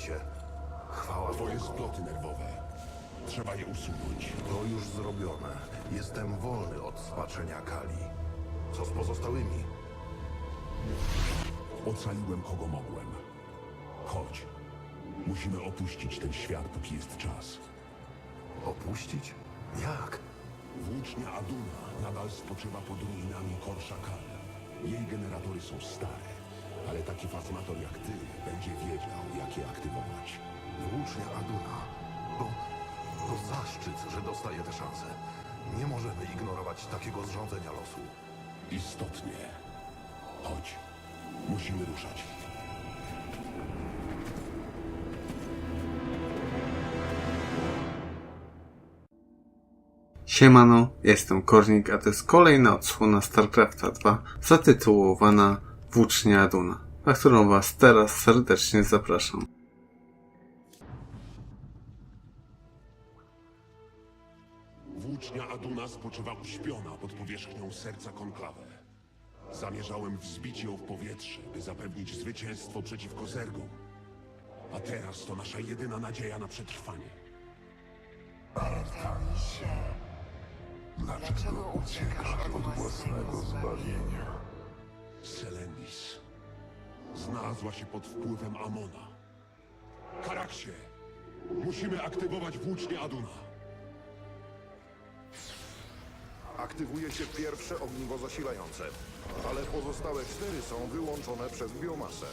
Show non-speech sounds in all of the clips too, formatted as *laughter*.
Artanisie, chwała Twoje Bogu. sploty nerwowe. Trzeba je usunąć. To już zrobione. Jestem wolny od spaczenia Kali. Co z pozostałymi? Ocaliłem kogo mogłem. Chodź. Musimy opuścić ten świat, póki jest czas. Opuścić? Jak? Włócznia Aduna nadal spoczywa pod ruinami Korszakal. Jej generatory są stare, ale taki fasmator jak ty będzie wiedział, jak je aktywować. Włócznia Aduna. To, to zaszczyt, że dostaję tę szansę. Nie możemy ignorować takiego zrządzenia losu. Istotnie. Chodź. Musimy ruszać. Siemano, jestem Kornik, a to jest kolejna odsłona StarCrafta 2 zatytułowana Włócznia Aduna, na którą Was teraz serdecznie zapraszam. Włócznia Aduna spoczywa uśpiona pod powierzchnią serca konklawę. Zamierzałem wzbić ją w powietrze, by zapewnić zwycięstwo przeciwko Zergom. A teraz to nasza jedyna nadzieja na przetrwanie. Dlaczego uciekasz od własnego zbawienia? Selendis znalazła się pod wpływem Amona. Karaksie, musimy aktywować włócznię Aduna. Aktywuje się pierwsze ogniwo zasilające, ale pozostałe cztery są wyłączone przez biomasę.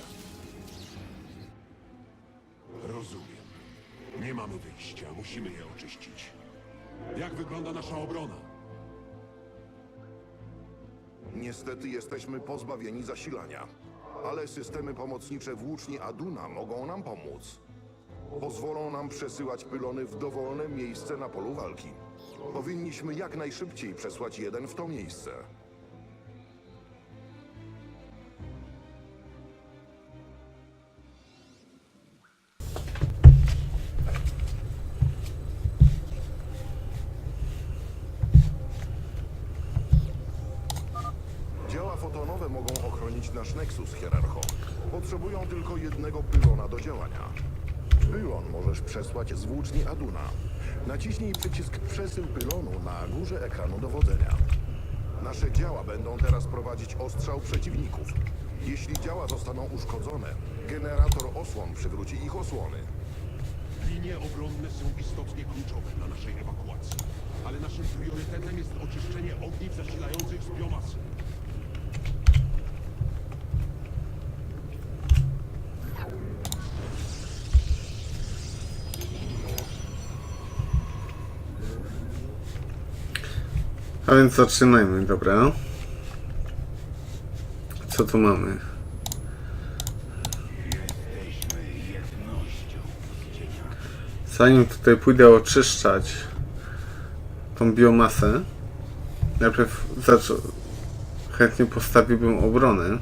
Rozumiem. Nie mamy wyjścia, musimy je oczyścić. Jak wygląda nasza obrona? Niestety jesteśmy pozbawieni zasilania, ale systemy pomocnicze włóczni Aduna mogą nam pomóc. Pozwolą nam przesyłać pylony w dowolne miejsce na polu walki. Powinniśmy jak najszybciej przesłać jeden w to miejsce. Fotonowe mogą ochronić nasz Nexus, hierarcho. Potrzebują tylko jednego pylona do działania. Pylon możesz przesłać z włóczni Aduna. Naciśnij przycisk przesył pylonu na górze ekranu dowodzenia. Nasze działa będą teraz prowadzić ostrzał przeciwników. Jeśli działa zostaną uszkodzone, generator osłon przywróci ich osłony. Linie obronne są istotnie kluczowe dla naszej ewakuacji. Ale naszym priorytetem jest oczyszczenie ogniw zasilających z biomasy. Więc zaczynajmy, dobra? Co tu mamy? Zanim tutaj pójdę oczyszczać tą biomasę, najpierw zacz... chętnie postawiłbym obronę,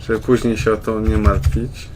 żeby później się o to nie martwić.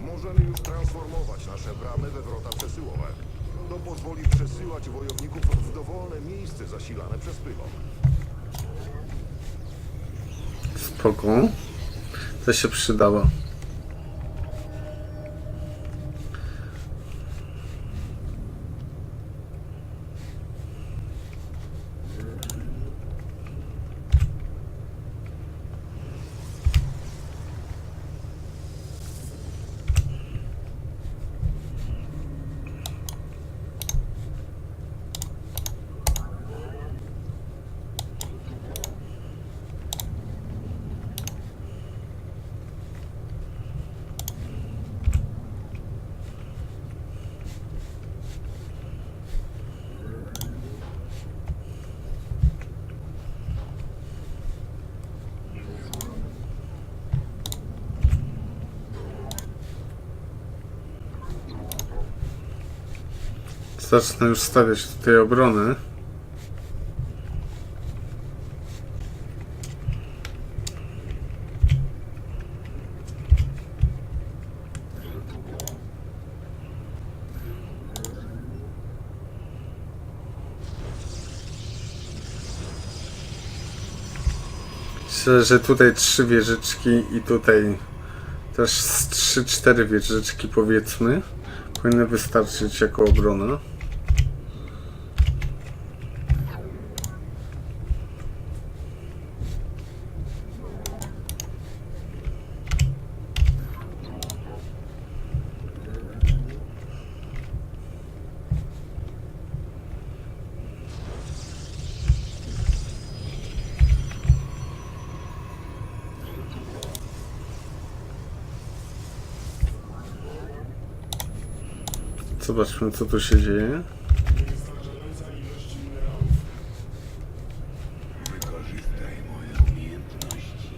Możemy już transformować nasze bramy we wrota przesyłowe. To pozwoli przesyłać wojowników w dowolne miejsce zasilane przez pylon. Spoko. To się przydało. Zacznę już stawiać tutaj obronę. Myślę, że tutaj trzy wieżyczki i tutaj też z trzy, cztery wieżyczki powiedzmy powinny wystarczyć jako obrona. Zobaczmy co tu się dzieje. Umiejętności.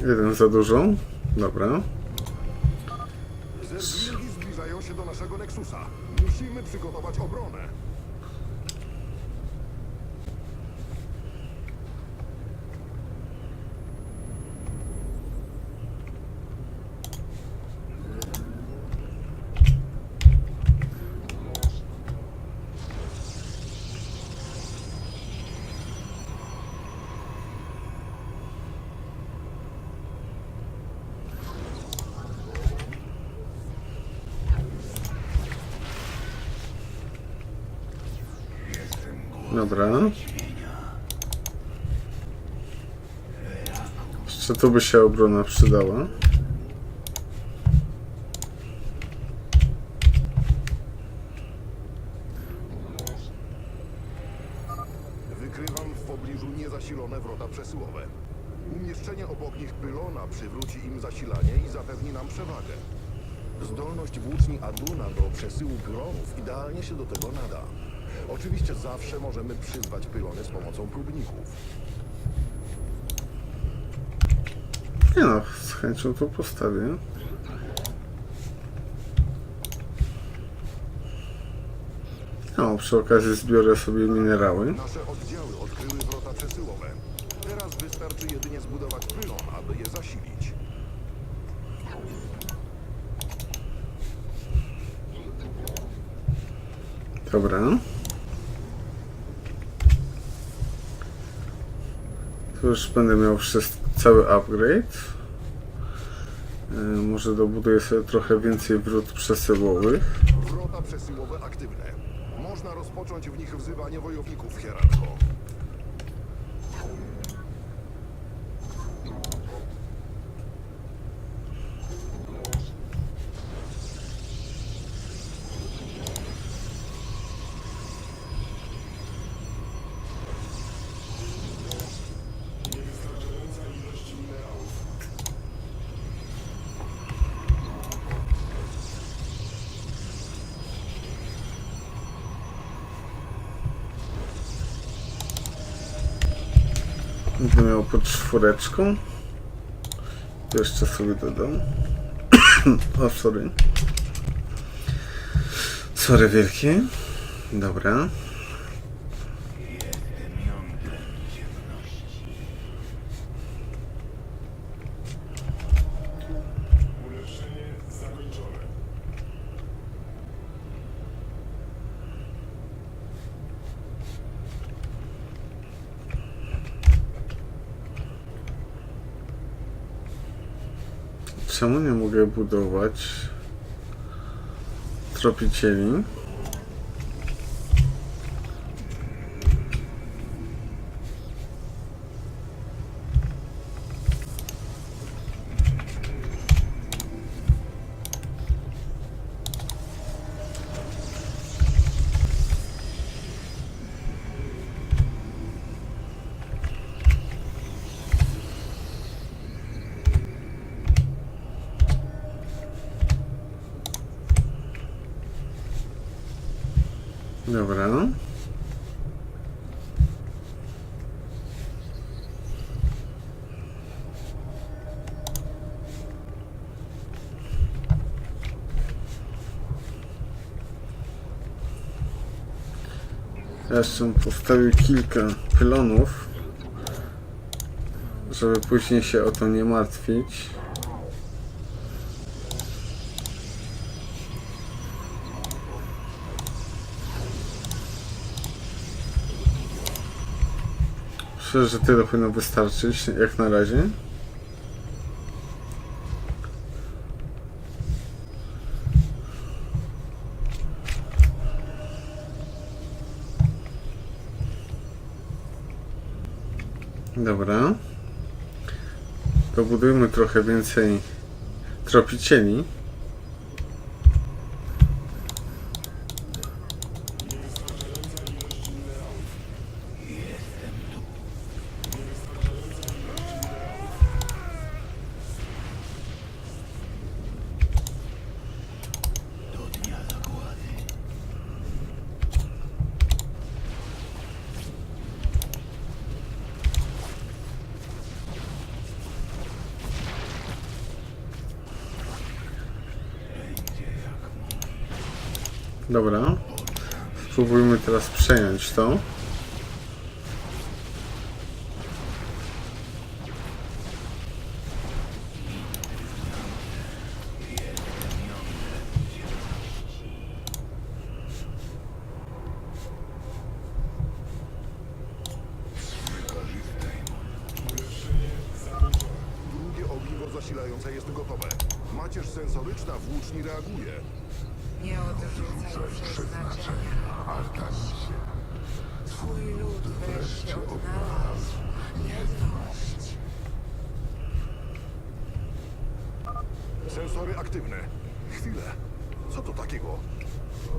Jeden za dużo. Dobra. Zerglingi zbliżają się Musimy przygotować obronę. Dobra. Jeszcze tu by się obrona przydała. Wykrywam w pobliżu niezasilone wrota przesyłowe. Umieszczenie obok nich pylona przywróci im zasilanie i zapewni nam przewagę. Zdolność włóczni Aduna do przesyłu pylonów idealnie się do tego nada. Oczywiście zawsze możemy przyzwać pylony z pomocą próbników. Nie no, z chęcią to postawię. No, przy okazji zbiorę sobie minerały. Nasze oddziały odkryły wrota przesyłowe. Teraz wystarczy jedynie zbudować pylon, aby je zasilić. Dobra. Już będę miał wszystko, cały upgrade. E, Może dobuduję sobie trochę więcej wrót przesyłowych. Wrota przesyłowe aktywne. Można rozpocząć w nich wzywanie wojowników hierarcho. Będę miał pod czwóreczką. Jeszcze sobie dodam. *coughs* o, sorry. Sorry wielkie. Dobra. Jestem jądrem ciemności. Czemu nie mogę budować tropicieli? Ja bym postawił kilka pylonów, żeby później się o to nie martwić. Myślę, że tyle powinno wystarczyć, jak na razie. Dobra. Dobudujmy trochę więcej tropicieli. Dobra. Spróbujmy teraz przejąć to. Zasilające jest gotowe. Macierz sensoryczna włóczni reaguje. Nie odrzucaj przeznaczenia. Artamisie, Twój lud wreszcie odnalazł jedność. Sensory aktywne. Chwilę. Co to takiego?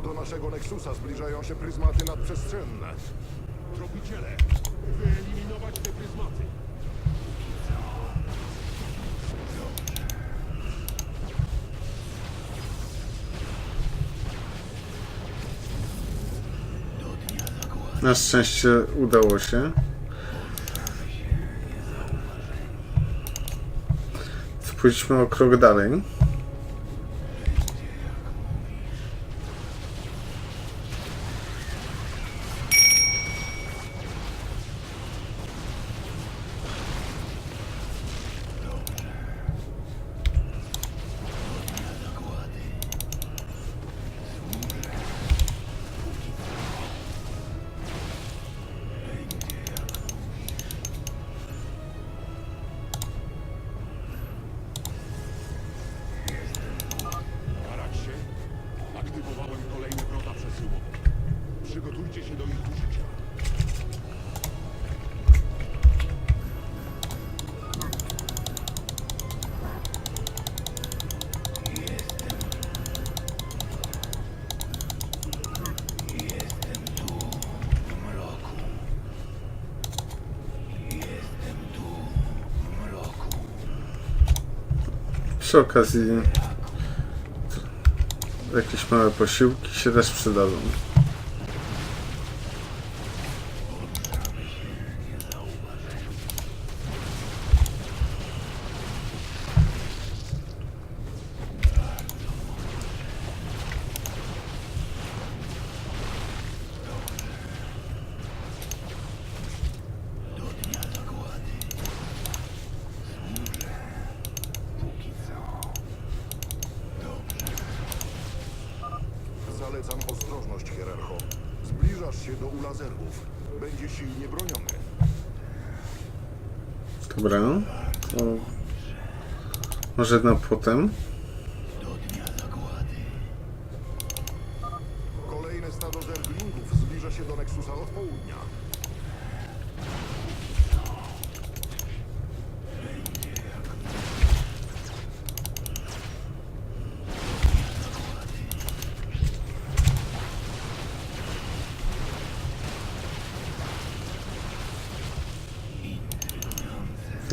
Do naszego Nexusa zbliżają się pryzmaty nadprzestrzenne. Tropiciele, wyeliminować te pryzmaty. Na szczęście udało się. Spójrzmy o krok dalej. Przy okazji jakieś małe posiłki się też przydadzą. Zalecam ostrożność, hierarcho. Zbliżasz się do ulazerów. Będzie silnie broniony. Dobra. Może na potem.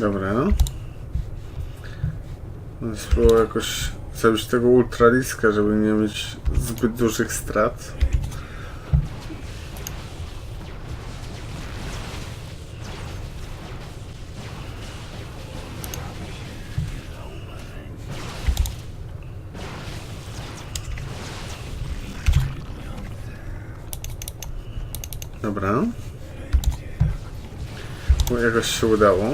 Dobra. Spróbuję jakoś zrobić tego ultraliska, żeby nie mieć zbyt dużych strat. Dobra. Jakoś się udało.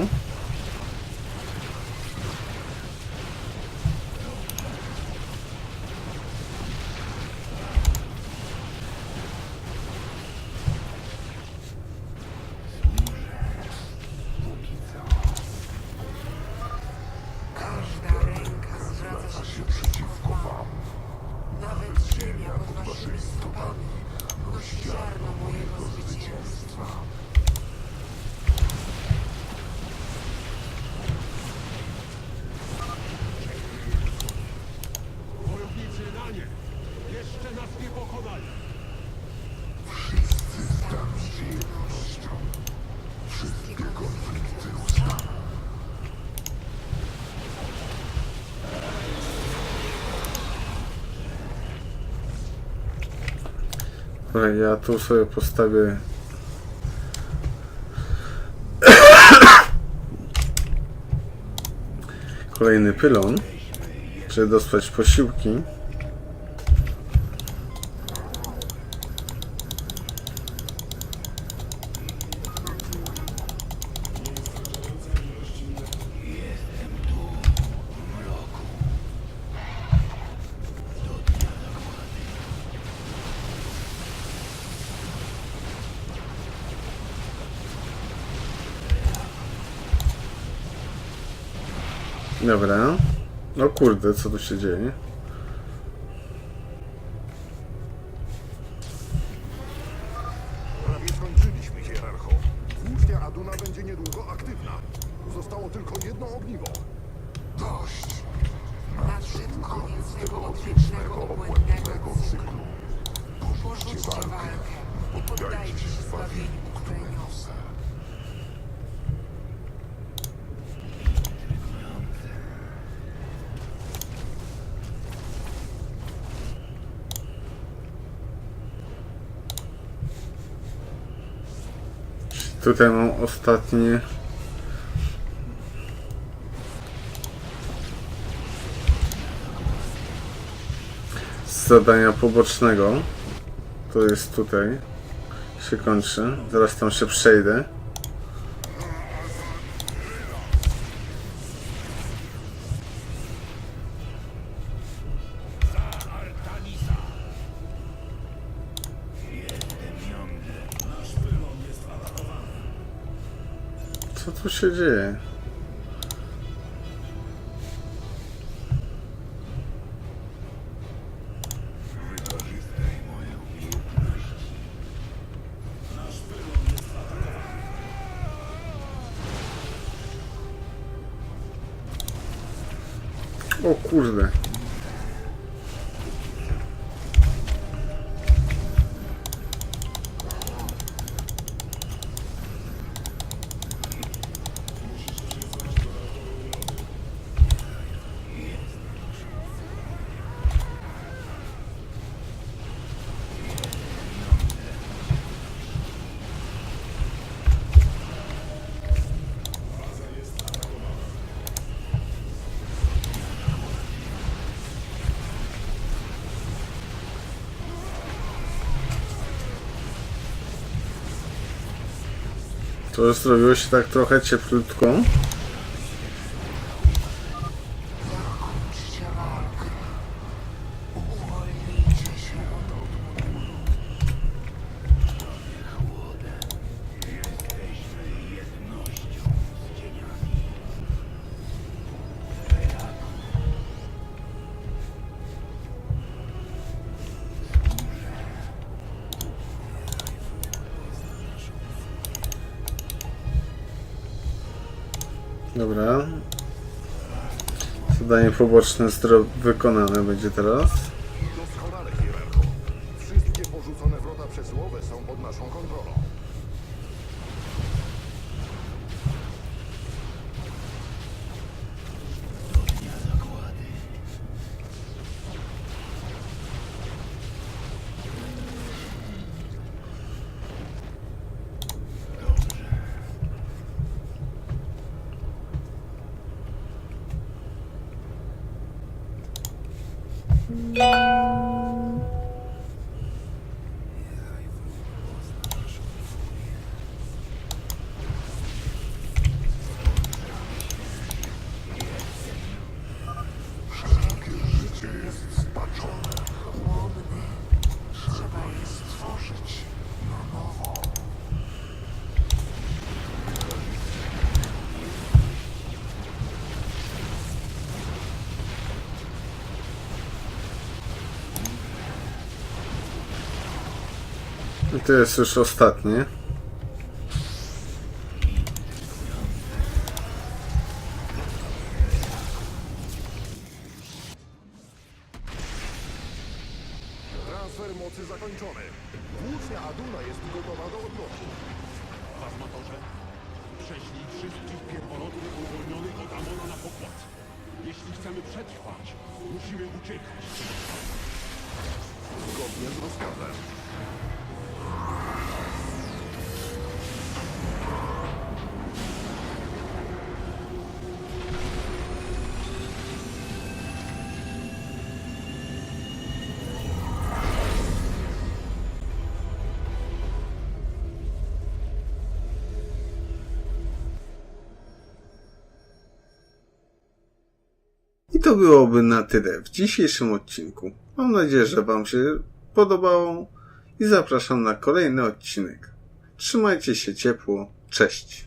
Ja tu sobie postawię *coughs* kolejny pylon, żeby dostać posiłki. Dobra. No kurde, co tu się dzieje? Tutaj mam ostatnie. Zadania pobocznego. To jest tutaj. Się kończy. Zaraz tam się przejdę. Się dzieje? O kurde. To zrobiło się tak trochę cieplutko. Poboczne wykonane będzie teraz. jest spaczony, chłodny. Trzeba je stworzyć na nowo. I to jest już ostatnie. Przetrwać, musimy uciekać. Zgodnie z rozkazem. To byłoby na tyle w dzisiejszym odcinku. Mam nadzieję, że Wam się podobało i zapraszam na kolejny odcinek. Trzymajcie się ciepło. Cześć.